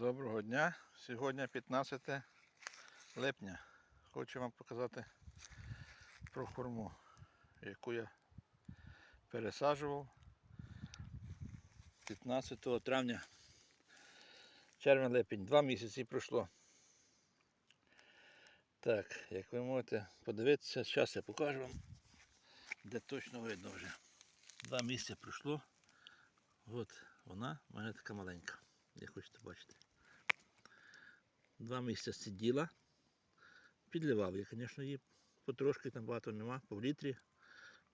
Доброго дня. Сьогодні 15 липня. Хочу вам показати про хурму, яку я пересаджував 15 травня. Червень-липень, два місяці пройшло. Так, як ви можете подивитися, зараз я покажу вам, де точно видно вже. Два місяці пройшло. От вона в мене така маленька, як хочете бачити. Два місяці сиділа. Підливав я, звісно, її потрошки, там багато нема, по літрі.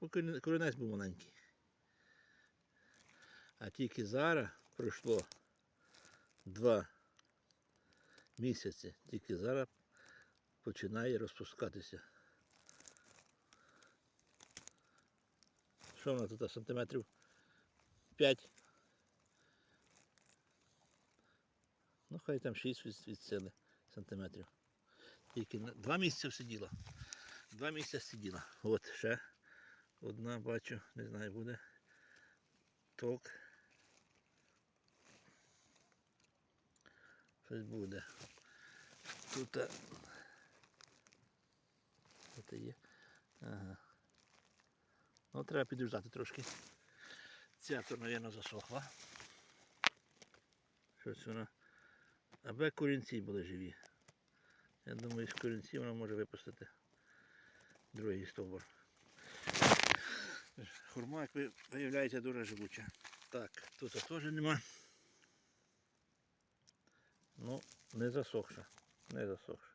Бо коріне- корінець був маленький. А тільки зараз пройшло два місяці, тільки зараз починає розпускатися. Що вона тут сантиметрів 5? Ну, хай там 6 від, від сили сантиметрів. Тільки на- два місяці сиділа. Два місяці сиділа. От ще одна бачу, не знаю, буде. Ток. Щось буде. Тут. Тут є. Ага. Ну, треба підождати трошки. Ця то, мабуть, засохла. Щось вона. Аби корінці були живі. Я думаю, з корінців вона може випустити другий стовбур. Хурма, як ви виявляєте, дуже живуча. Так, тут теж нема. Ну, не засохша. Не засохша.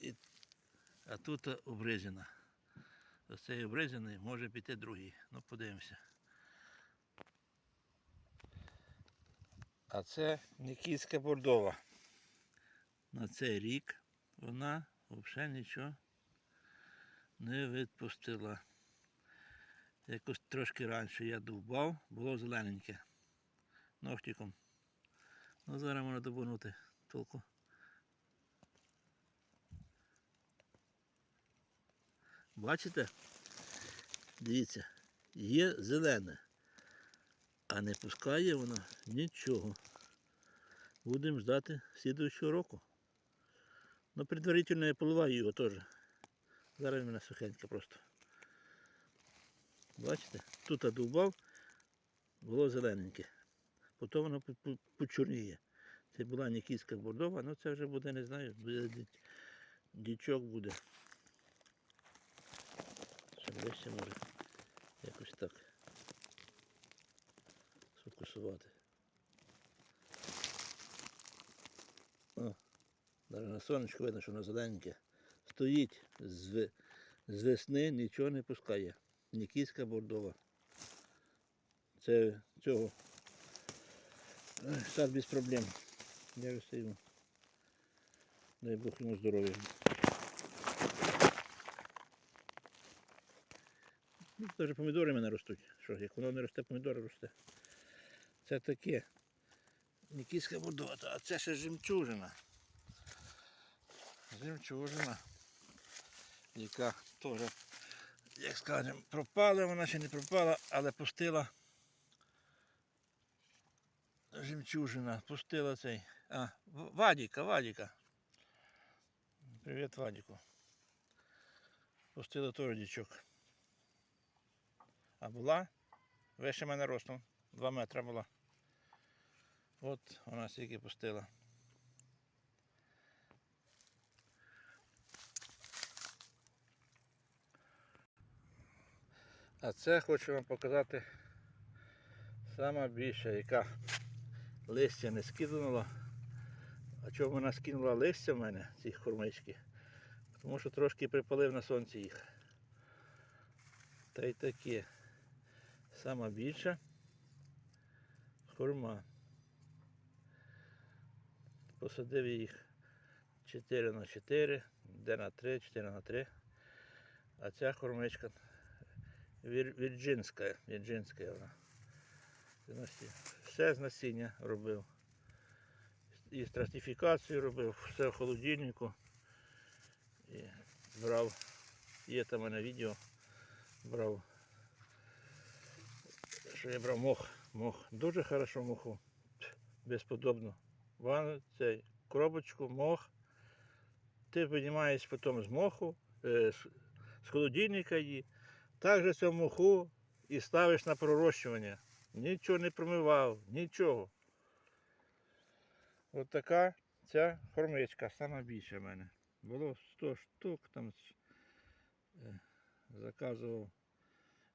І, а тут обрізана. З цієї обрізаної може піти другий. Ну, подивимося. А це Нікітська бордова. На цей рік вона взагалі нічого не відпустила. Якось трошки раніше я довбав, було зелененьке. Ногтиком. Ну зараз можна добунути толку. Бачите? Дивіться, є зелене, а не пускає вона нічого. Будемо ждати слідуючого року. Ну, предварительно я поливаю його теж. Зараз в мене сухеньке просто. Бачите? Тут я було зелененьке. Потім воно по- по- почорніє. Це була Нікітська бордова, ну це вже буде, не знаю, буде ді- дічок буде. Ще може якось так сфокусувати. О, навіть на сонечку видно, що воно зелененьке. Стоїть з, з весни, нічого не пускає. Нікітська бордова. Це цього. Сад без проблем. Я його Дай Бог йому здоров'я. Ну, навіть помідори в мене ростуть. Що, як воно не росте, помідори росте. Це таке. Нікітська будова, а це ще жемчужина. Жемчужина, яка теж, як скажемо, пропала, вона ще не пропала, але пустила. Жемчужина, пустила цей. А, Вадіка, Вадіка. Привіт, Вадіку. Пустила теж дічок. А була вище мене ростом. 2 метри була. От вона стільки пустила. А це хочу вам показати сама більша, яка листя не скинула. А чому вона скинула листя в мене, ці хурмички? Тому що трошки припалив на сонці їх. Та й таке. Сама більша хурма. Посадив їх 4 на 4, де на 3, 4 на 3. А ця хурмичка вір, вірджинська, вірджинська вона. Все з насіння робив. І стратифікацію робив, все в холодильнику. І брав. Є там мене відео. Брав що я брав мох. Мох. Дуже хорошо моху. Безподобно. Цей коробочку, мох. Ти винімаєш потім з моху, е, з, холодильника її. Також цю моху і ставиш на пророщування. Нічого не промивав, нічого. От така ця хормичка, сама більша в мене. Було 100 штук, там е, заказував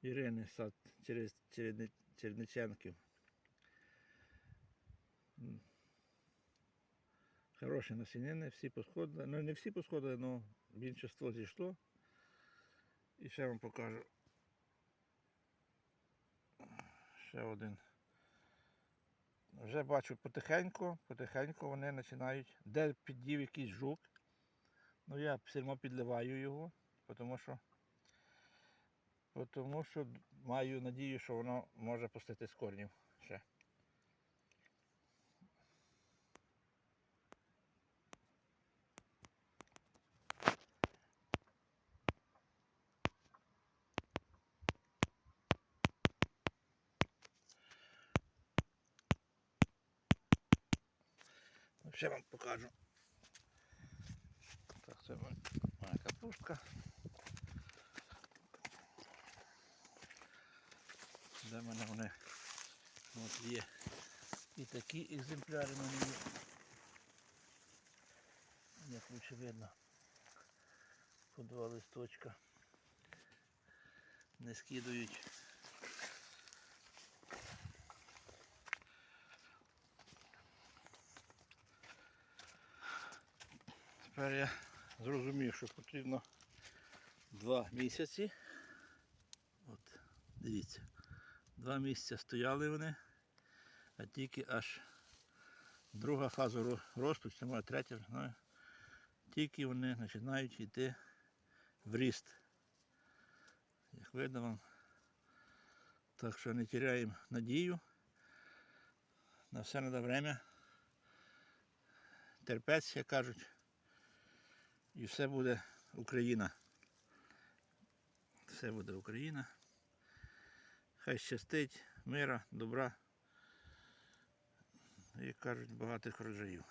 Ірини сад через Чередни- Хороші насінини, всі посходили. Ну не всі посходили, але більшість зійшло. І ще вам покажу. Ще один. Вже бачу потихеньку, потихеньку вони починають. Де піддів якийсь жук. Ну я все одно підливаю його, тому що, тому що маю надію, що воно може пустити з корнів ще. Вам покажу. Так, це моя капустка. Де мене вони от є. І такі екземпляри в мене є. Як лучше видно. По два листочка. Не скидують. Тепер я зрозумів, що потрібно два місяці. От, дивіться. Два місяці стояли вони, а тільки аж друга фаза ро- росту, моя третя, знаю, тільки вони починають йти в ріст. Як видно вам. Так що не теряємо надію. На все треба время. Терпець, як кажуть. І все буде Україна. Все буде Україна. Хай щастить, мира, добра. Як кажуть, багатих врожаїв.